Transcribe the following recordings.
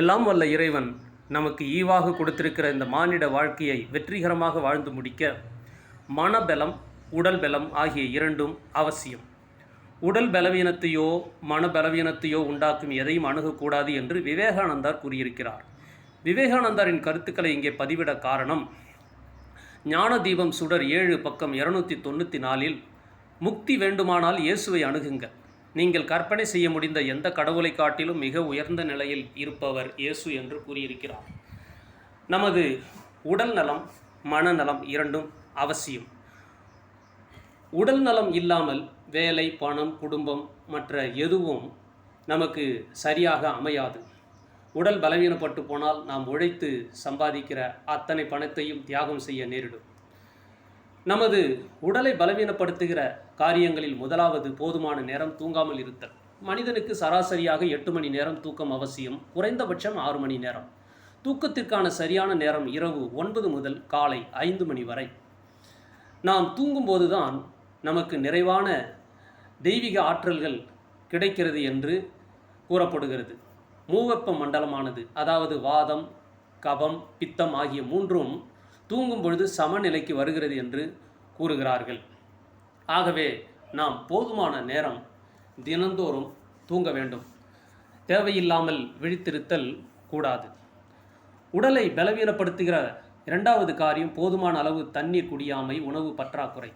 எல்லாம் வல்ல இறைவன் நமக்கு ஈவாக கொடுத்திருக்கிற இந்த மானிட வாழ்க்கையை வெற்றிகரமாக வாழ்ந்து முடிக்க மனபலம் உடல் பலம் ஆகிய இரண்டும் அவசியம். உடல் பலவீனத்தையோ மன பலவீனத்தையோ உண்டாக்கும் எதையும் அணுகக்கூடாது என்று விவேகானந்தார் கூறியிருக்கிறார். விவேகானந்தாரின் கருத்துக்களை இங்கே பதிவிட காரணம் ஞான தீபம் சுடர் ஏழு பக்கம் இருநூத்தி தொண்ணூற்றி நாலில் முக்தி வேண்டுமானால் இயேசுவை அணுகுங்கள் நீங்கள் கற்பனை செய்ய முடிந்த எந்த கடவுளை காட்டிலும் மிக உயர்ந்த நிலையில் இருப்பவர் இயேசு என்று கூறியிருக்கிறார். நமது உடல் நலம் மனநலம் இரண்டும் அவசியம். உடல் நலம் இல்லாமல் வேலை பணம் குடும்பம் மற்ற எதுவும் நமக்கு சரியாக அமையாது. உடல் பலவீனப்பட்டு போனால் நாம் உழைத்து சம்பாதிக்கிற அத்தனை பணத்தையும் தியாகம் செய்ய நேரிடும். நமது உடலை பலவீனப்படுத்துகிற காரியங்களில் முதலாவது போதுமான நேரம் தூங்காமல் இருத்தல். மனிதனுக்கு சராசரியாக எட்டு மணி நேரம் தூக்கம் அவசியம் குறைந்தபட்சம் ஆறு மணி நேரம். தூக்கத்திற்கான சரியான நேரம் இரவு ஒன்பது முதல் காலை ஐந்து மணி வரை. நாம் தூங்கும்போது தான் நமக்கு நிறைவான தெய்வீக ஆற்றல்கள் கிடைக்கிறது என்று கூறப்படுகிறது. மூவெப்ப மண்டலமானது அதாவது வாதம் கபம் பித்தம் ஆகிய மூன்றும் தூங்கும் பொழுது சமநிலைக்கு வருகிறது என்று கூறுகிறார்கள். ஆகவே நாம் போதுமான நேரம் தினந்தோறும் தூங்க வேண்டும். தேவையில்லாமல் விழித்திருத்தல் கூடாது. உடலை பலவீனப்படுத்துகிற இரண்டாவது காரியம் போதுமான அளவு தண்ணீர் குடியாமை உணவு பற்றாக்குறை.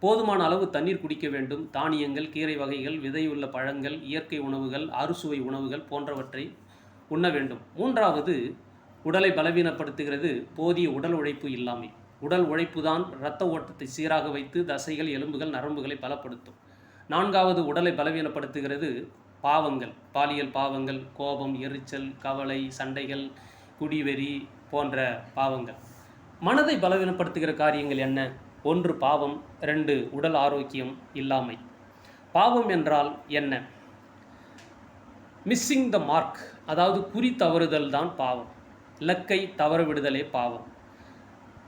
போதுமான அளவு தண்ணீர் குடிக்க வேண்டும். தானியங்கள் கீரை வகைகள் விதையுள்ள பழங்கள் இயற்கை உணவுகள் அறுசுவை உணவுகள் போன்றவற்றை உண்ண வேண்டும். மூன்றாவது உடலை பலவீனப்படுத்துகிறது போதிய உடல் உழைப்பு இல்லாமை. உடல் உழைப்பு தான் இரத்த ஓட்டத்தை சீராக வைத்து தசைகள் எலும்புகள் நரம்புகளை பலப்படுத்தும். நான்காவது உடலை பலவீனப்படுத்துகிறது பாவங்கள். பாலியல் பாவங்கள் கோபம் எரிச்சல் கவலை சண்டைகள் குடிவெறி போன்ற பாவங்கள். மனதை பலவீனப்படுத்துகிற காரியங்கள் என்ன? ஒன்று பாவம் ரெண்டு உடல் ஆரோக்கியம் இல்லாமை. பாவம் என்றால் என்ன? மிஸ்ஸிங் த மார்க் அதாவது குறி தவறுதல் தான் பாவம். லக்கை தவறவிடுதலே பாவம்.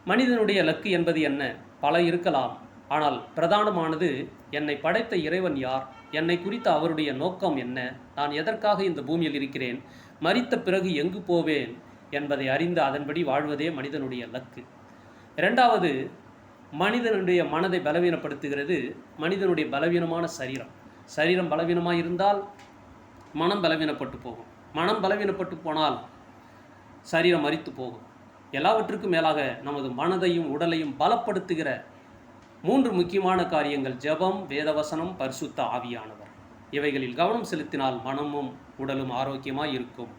மனிதனுடைய லக்கு என்பது என்ன? பல இருக்கலாம். ஆனால் பிரதானமானது என்னை படைத்த இறைவன் யார்? என்னை குறித்த அவருடைய நோக்கம் என்ன? நான் எதற்காக இந்த பூமியில் இருக்கிறேன்? மறித்த பிறகு எங்கு போவேன்? என்பதை அறிந்து அதன்படி வாழ்வதே மனிதனுடைய லக்கு. இரண்டாவது மனிதனுடைய மனதை பலவீனப்படுத்துகிறது மனிதனுடைய பலவீனமான சரீரம். சரீரம் பலவீனமாக இருந்தால் மனம் பலவீனப்பட்டு போகும். மனம் பலவீனப்பட்டு போனால் சரீரம் மறித்து போகும். எல்லாவற்றுக்கும் மேலாக நமது மனதையும் உடலையும் பலப்படுத்துகிற மூன்று முக்கியமான காரியங்கள் ஜெபம் வேதவசனம் பரிசுத்த ஆவியானவர். இவைகளில் கவனம் செலுத்தினால் மனமும் உடலும் ஆரோக்கியமாக இருக்கும்.